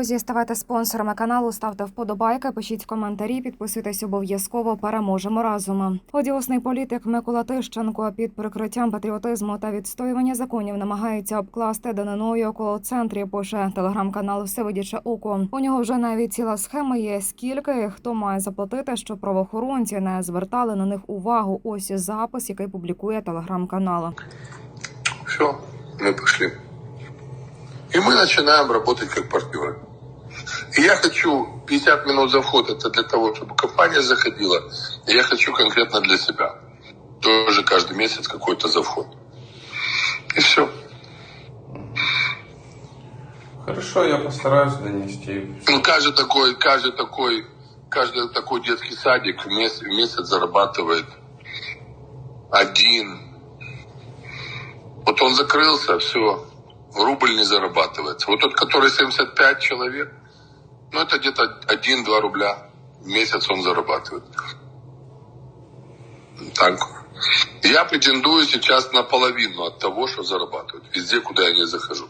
друзі, ставайте спонсорами каналу, ставте вподобайки, пишіть коментарі, підписуйтесь обов'язково. Переможемо разом. Одіосний політик Микола Тищенко під прикриттям патріотизму та відстоювання законів намагається обкласти даниною около центрі. Пише телеграм-канал Всевидяче око. У нього вже навіть ціла схема є. Скільки і хто має заплатити, щоб правоохоронці не звертали на них увагу. Ось запис, який публікує телеграм-канал. Все, мы пошли. И мы начинаем работать как партнеры. И я хочу 50 минут за вход, это для того, чтобы компания заходила. И я хочу конкретно для себя. Тоже каждый месяц какой-то за вход. И все. Хорошо, я постараюсь донести. Ну, каждый такой, каждый такой, каждый такой детский садик в месяц, в месяц зарабатывает один. Вот он закрылся, все, рубль не зарабатывается. Вот тот, который 75 человек, ну, это где-то 1-2 рубля в месяц он зарабатывает. Так. Я претендую сейчас на половину от того, что зарабатывают. Везде, куда я не захожу.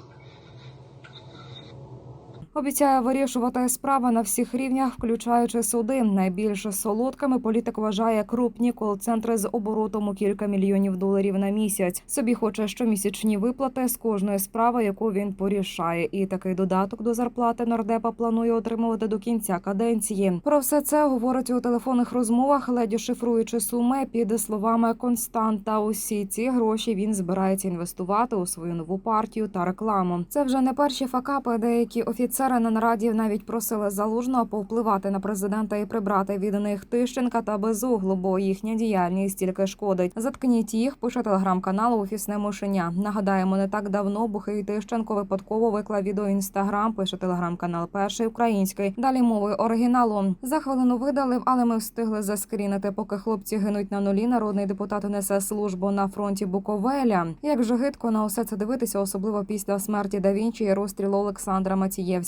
Обіцяє вирішувати справи на всіх рівнях, включаючи суди. Найбільш солодкими політик вважає крупні кол-центри з оборотом у кілька мільйонів доларів на місяць. Собі хоче щомісячні виплати з кожної справи, яку він порішає. І такий додаток до зарплати нардепа планує отримувати до кінця каденції. Про все це говорить у телефонних розмовах, ледь шифруючи суми під словами Константа. Усі ці гроші він збирається інвестувати у свою нову партію та рекламу. Це вже не перші факапи. Деякі офіцери на нараді навіть просили залужного повпливати на президента і прибрати від них Тищенка та Безуглу, бо їхня діяльність тільки шкодить. Заткніть їх, пише телеграм-канал Офісне мишеня. Нагадаємо, не так давно Бухий Тищенко випадково виклав відео інстаграм. Пише телеграм-канал Перший український. Далі мовою оригіналу за хвилину видалив, але ми встигли заскрінити. Поки хлопці гинуть на нулі. Народний депутат несе службу на фронті Буковеля. Як же гидко на усе це дивитися, особливо після смерті да Вінчі і розстрілу Олександра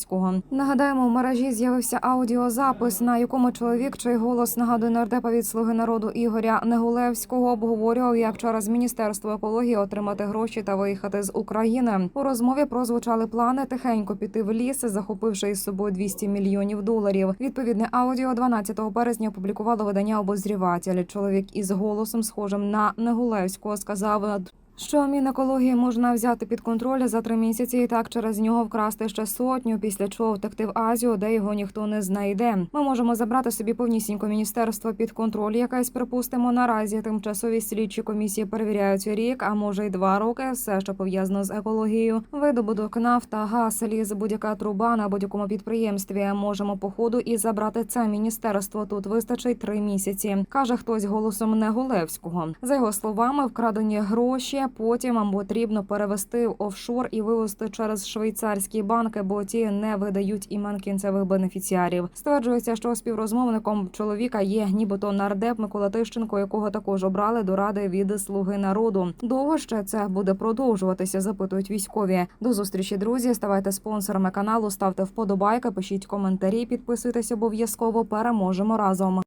Мацієвського. Нагадаємо, в мережі з'явився аудіозапис, на якому чоловік, чий голос нагадує нардепа від слуги народу Ігоря Негулевського, обговорював, як через міністерство екології отримати гроші та виїхати з України. У розмові прозвучали плани тихенько піти в ліс, захопивши із собою 200 мільйонів доларів. Відповідне аудіо 12 березня опублікувало видання обозріватель. Чоловік із голосом, схожим на Негулевського, сказав. Що Мінекології можна взяти під контроль за три місяці і так через нього вкрасти ще сотню, після чого втекти в Азію, де його ніхто не знайде. Ми можемо забрати собі повнісінько міністерство під контроль. Якась припустимо наразі. Тимчасові слідчі комісії перевіряють рік, а може й два роки. Все, що пов'язано з екологією. Видобуток нафта, газ, ліс, будь-яка труба на будь-якому підприємстві. Можемо по ходу і забрати це міністерство. Тут вистачить три місяці. каже хтось голосом Негулевського. За його словами, вкрадені гроші. Потім вам потрібно перевести в офшор і вивести через швейцарські банки, бо ті не видають імен кінцевих бенефіціарів. Стверджується, що співрозмовником чоловіка є нібито нардеп Микола Тищенко, якого також обрали до ради від слуги народу. Довго ще це буде продовжуватися? Запитують військові. До зустрічі, друзі. Ставайте спонсорами каналу, ставте вподобайки, пишіть коментарі, підписуйтесь обов'язково. Переможемо разом.